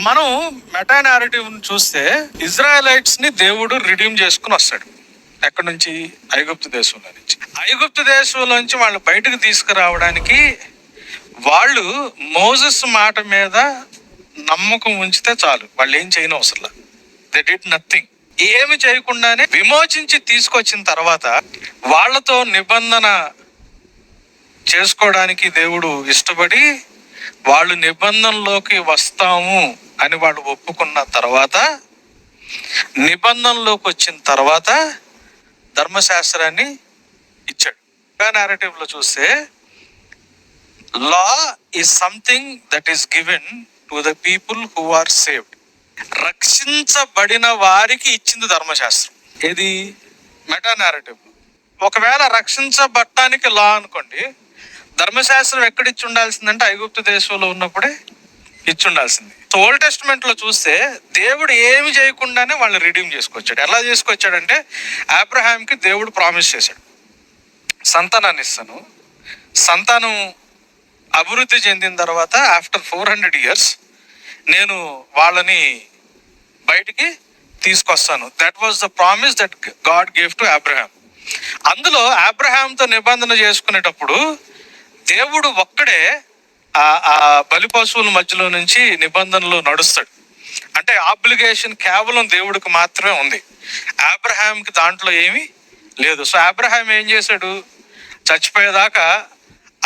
మనం మెటా చూస్తే ఇజ్రాయలైట్స్ని దేవుడు రిడీమ్ చేసుకుని వస్తాడు. ఎక్కడి నుంచి? ఐగుప్తు దేశంలో నుంచి. ఐగుప్తు దేశంలో నుంచి వాళ్ళు బయటకు తీసుకురావడానికి వాళ్ళు మోజస్ మాట మీద నమ్మకం ఉంచితే చాలు. వాళ్ళు ఏం చేయని అవసరం దే డిడ్ నథింగ్ ఏమి చేయకుండానే విమోచించి తీసుకొచ్చిన తర్వాత వాళ్ళతో నిబంధన చేసుకోవడానికి దేవుడు ఇష్టపడి వాళ్ళు నిబంధనలోకి వస్తాము. అని వాళ్ళు ఒప్పుకున్న తర్వాత నిబంధనలోకి వచ్చిన తర్వాత ధర్మశాస్త్రాన్ని ఇచ్చాడు. narrative లో చూస్తే law is something that is given to the people who are saved రక్షించబడిన వారికి ఇచ్చింది ధర్మశాస్త్రం. ఏది? మెటా నేరేటివ్ ఒకవేళ రక్షించబడటానికి లా అనుకోండి ధర్మశాస్త్రం ఎక్కడిచ్చి ఉండాల్సిందంటే ఐగుప్తు దేశంలో ఉన్నప్పుడే ఇచ్చి ఉండాల్సింది ఓల్డ్ టెస్ట్మెంట్లో చూస్తే దేవుడు ఏమి చేయకుండానే వాళ్ళని రిడీమ్ చేసుకొచ్చాడు. ఎలా చేసుకొచ్చాడంటే అబ్రహాం కి దేవుడు ప్రామిస్ చేశాడు. సంతానాన్ని ఇస్తాను. సంతానం అభివృద్ధి చెందిన తర్వాత ఆఫ్టర్ ఫోర్ హండ్రెడ్ ఇయర్స్ నేను వాళ్ళని బయటికి తీసుకొస్తాను. That was the promise that God gave to Abraham అందులో అబ్రహాంతో నిబంధన చేసుకునేటప్పుడు దేవుడు ఒక్కడే ఆ ఆ బలి పశువుల మధ్యలో నుంచి నిబంధనలు నడుస్తాడు. అంటే ఆబ్లిగేషన్ కేవలం దేవుడికి మాత్రమే ఉంది. అబ్రహాంకి దాంట్లో ఏమీ లేదు. సో అబ్రహాం ఏం చేశాడు? చచ్చిపోయేదాకా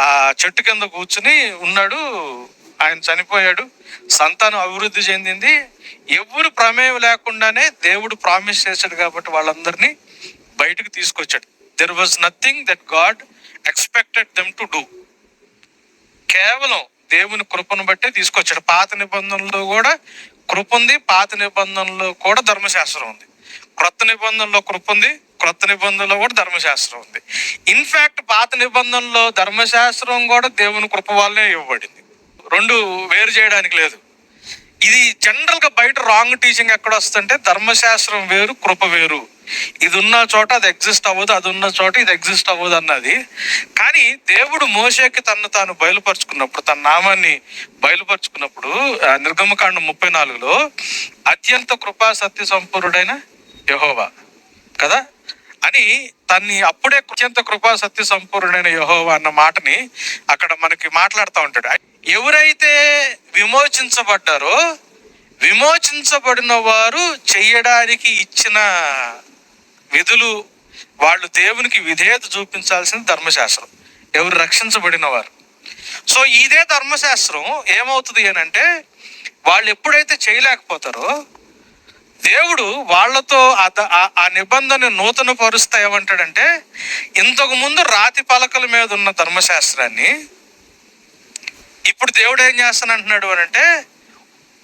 ఆ చెట్టు కింద కూర్చుని ఉన్నాడు. ఆయన చనిపోయాడు. సంతానం అభివృద్ధి చెందింది. ఎవరు ప్రమేయం లేకుండానే దేవుడు ప్రామిస్ చేశాడు కాబట్టి వాళ్ళందరినీ బయటకు తీసుకొచ్చాడు. There was nothing that God expected them to do కేవలం దేవుని కృపను బట్టే తీసుకొచ్చాడు. పాత నిబంధనలో కూడా కృప ఉంది పాత నిబంధనలో కూడా ధర్మశాస్త్రం ఉంది. క్రొత్త నిబంధనలో కృప ఉంది క్రొత్త నిబంధనలో కూడా ధర్మశాస్త్రం ఉంది. ఇన్ఫ్యాక్ట్ పాత నిబంధనలో ధర్మశాస్త్రం కూడా దేవుని కృప వల్లనే ఇవ్వబడింది. రెండు వేరు చేయడానికి లేదు. ఇది జనరల్గా బయట రాంగ్ టీచింగ్ ఎక్కడ వస్తుంటే ధర్మశాస్త్రం వేరు కృప వేరు. ఇది ఉన్న చోట అది ఎగ్జిస్ట్ అవ్వదు అది ఉన్న చోట ఇది ఎగ్జిస్ట్ అవ్వదు అన్నది. కానీ దేవుడు మోషేకి తను తాను బయలుపరుచుకున్నప్పుడు తన నామాన్ని బయలుపరుచుకున్నప్పుడు నిర్గమకాండ నిర్గమకాండం ముప్పై నాలుగులో అత్యంత కృపా సత్య సంపూర్ణుడైన యహోవా కదా? అని తన్ని అప్పుడే అత్యంత కృపా సత్య సంపూర్ణుడైన యహోవా అన్న మాటని అక్కడ మనకి మాట్లాడుతూ ఉంటాడు. ఎవరైతే విమోచించబడ్డారో విమోచించబడిన వారు చెయ్యడానికి ఇచ్చిన విధులు వాళ్ళు దేవునికి విధేయత చూపించాల్సిన ధర్మశాస్త్రం. ఎవరు రక్షించబడిన వారు సో ఇదే ధర్మశాస్త్రం ఏమవుతుంది అని అంటే వాళ్ళు ఎప్పుడైతే చేయలేకపోతారో దేవుడు వాళ్ళతో ఆ ద- ఆ- ఆ నిబంధన నూతన పరుస్తా ఏమంటాడంటే ఇంతకు ముందు రాతి పలకల మీద ఉన్న ధర్మశాస్త్రాన్ని ఇప్పుడు దేవుడు ఏం చేస్తానంటున్నాడు అని అంటే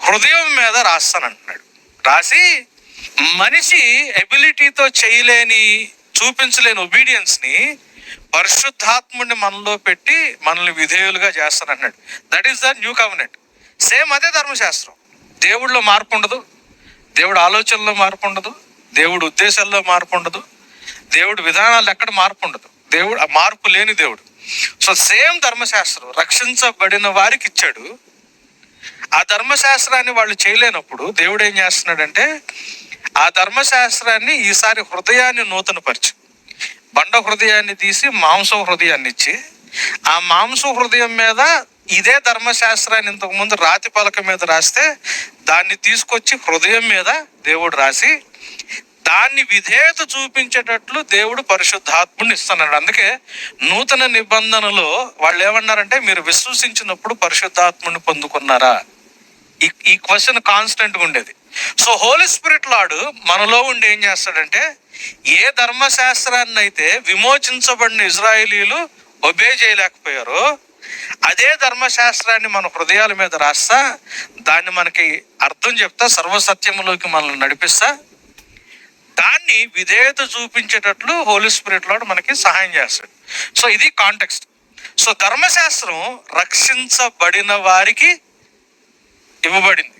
హృదయం మీద రాస్తానంటున్నాడు. రాసి మనిషి ఎబిలిటీతో చేయలేని చూపించలేని ఒబీడియన్స్ని పరిశుద్ధాత్ముడిని మనలో పెట్టి మనల్ని విధేయులుగా చేస్తానంటున్నాడు that is the new covenant same అదే ధర్మశాస్త్రం. దేవుడిలో మార్పు ఉండదు. దేవుడు ఆలోచనలో మార్పు ఉండదు. దేవుడు ఉద్దేశాల్లో మార్పు ఉండదు. దేవుడు విధానాలు ఎక్కడ మార్పు ఉండదు. దేవుడు ఆ మార్పు లేని దేవుడు. సో సేమ్ ధర్మశాస్త్రం రక్షించబడిన వారికి ఇచ్చాడు. ఆ ధర్మశాస్త్రాన్ని వాళ్ళు చేయలేనప్పుడు దేవుడు ఏం చేస్తున్నాడంటే ఆ ధర్మశాస్త్రాన్ని ఈసారి హృదయాన్ని నూతనపరిచి బండ హృదయాన్ని తీసి మాంసం హృదయాన్ని ఇచ్చి ఆ మాంసం హృదయం మీద ఇదే ధర్మశాస్త్రాన్ని ఇంతకుముందు రాతి పలక మీద రాస్తే దాన్ని తీసుకొచ్చి హృదయం మీద దేవుడు రాసి దాన్ని విధేయత చూపించేటట్లు దేవుడు పరిశుద్ధాత్ముని ఇస్తున్నాడు. అందుకే నూతన నిబంధనలో వాళ్ళు ఏమన్నారంటే మీరు విశ్వసించినప్పుడు పరిశుద్ధాత్ముని పొందుకున్నారా? ఈ ఈ క్వశ్చన్ కాన్స్టెంట్గా ఉండేది. సో హోలీ స్పిరిట్ లాడు మనలో ఉండి ఏం చేస్తాడంటే ఏ ధర్మశాస్త్రాన్ని అయితే విమోచించబడిన ఇజ్రాయేలీలు ఒబే చేయలేకపోయారో అదే ధర్మశాస్త్రాన్ని మన హృదయాల మీద రాస్తా దాన్ని మనకి అర్థం చెప్తా సర్వసత్యములోకి మనల్ని నడిపిస్తా దాన్ని విధేయత చూపించేటట్లు హోలీ స్పిరిట్ లాడు మనకి సహాయం చేస్తాడు. సో ఇది కాంటెక్స్ట్ సో ధర్మశాస్త్రం రక్షించబడిన వారికి ఇవ్వబడింది.